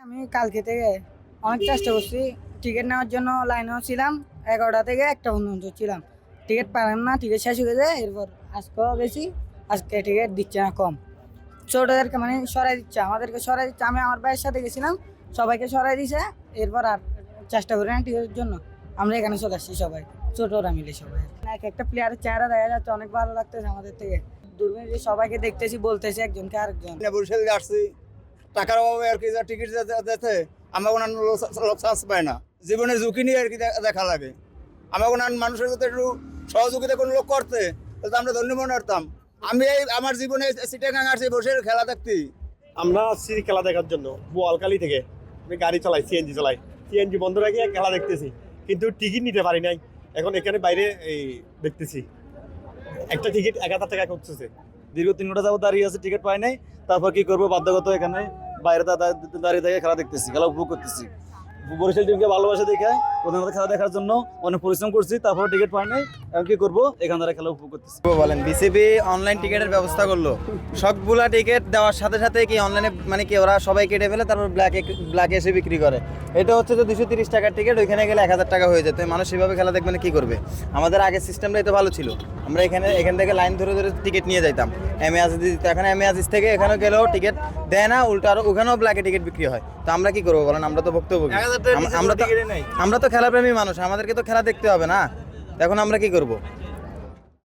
আমি কালকে থেকে অনেক চেষ্টা করছি। টিকিট নেওয়ার জন্য লাইনেও ছিলাম, এগারোটা থেকে একটা পর্যন্ত ছিলাম। টিকিট পালাম না টিকিট শেষ হয়ে যায় এরপর আজকেও গেছি, আজকে টিকিট দিচ্ছে না কম। ছোটদেরকে মানে সরাই দিচ্ছে, আমাদেরকে সরাই দিচ্ছে, আমি আমার ভাইয়ের সাথে গেছিলাম, সবাইকে সরাই দিছে, এরপর আর চেষ্টা করি না টিকিটের জন্য। আমরা এখানে চলে আসছি সবাই, ছোটরা মিলে সবাই। এক একটা প্লেয়ারের চেহারা দেখা যাচ্ছে, অনেক ভালো লাগতেছে আমাদের থেকে। দূরবীন সবাইকে দেখতেছি, বলতেছি একজনকে আরেকজন। আসছি। টাকার অভাবে আর কি টিকিট যেতে আমার কোনো লোক চান্স পায় না। জীবনের ঝুঁকি নিয়ে আর কি দেখা লাগে। আমার কোনো মানুষের যাতে একটু সহযোগিতা কোনো লোক করতে, তাহলে আমরা ধন্য মনে করতাম। আমি এই, আমার জীবনে সিটাগাং আসছি বসে খেলা দেখতে। আমরা আসছি খেলা দেখার জন্য বোয়ালকালি থেকে। আমি গাড়ি চালাই সিএনজি চালাই। সিএনজি বন্ধ রেখে খেলা দেখতেছি, কিন্তু টিকিট নিতে পারি নাই। এখন এখানে বাইরে এই দেখতেছি। একটা টিকিট এক হাজার টাকা করতেছে দীর্ঘ তিন ঘণ্টা যাব দাঁড়িয়ে আছে টিকিট পাই নাই। তারপর কি করব? বাধ্যগত এখানে বাইরে দাঁড়িয়ে থেকে খেলা দেখতেছি, খেলা উপভোগ করতেছি। বরিশাল টিমকে ভালোবাসা দেখে প্রধানত খেলা দেখার জন্য অনেক পরিশ্রম করছি তারপর টিকিট পাই নাই এখন কি করব? এখান থেকে খেলা উপভোগ করতেছি। বলেন বিসিবি অনলাইন টিকেটের ব্যবস্থা করল? সবগুলা টিকিট দেওয়ার সাথে সাথে কি অনলাইনে মানে কি ওরা সবাই কেটে ফেলে তারপর ব্ল্যাকে ব্ল্যাকে এসে বিক্রি করে? এটা হচ্ছে যে দুশো তিরিশ টাকার টিকিট ওইখানে গেলে এক হাজার টাকা হয়ে যেত মানুষ সেভাবে খেলা দেখবে না কি করবে? আমাদের আগের সিস্টেমটাই তো ভালো ছিল। আমরা এখানে এখান থেকে লাইন ধরে ধরে টিকিট নিয়ে যাইতাম। এম এ আজিজ দিত এখন এম এ আজিজ থেকে এখানে গেলেও টিকিট দেয় না উল্টো আরও ওখানেও ব্ল্যাকে টিকিট বিক্রি হয়। তো আমরা কি করব বলেন? আমরা তো ভুক্তভোগী। আম- আমরা তো আমরা তো খেলাপ্রেমী মানুষ আমাদেরকে তো খেলা দেখতে হবে না। এখন আমরা কি করব?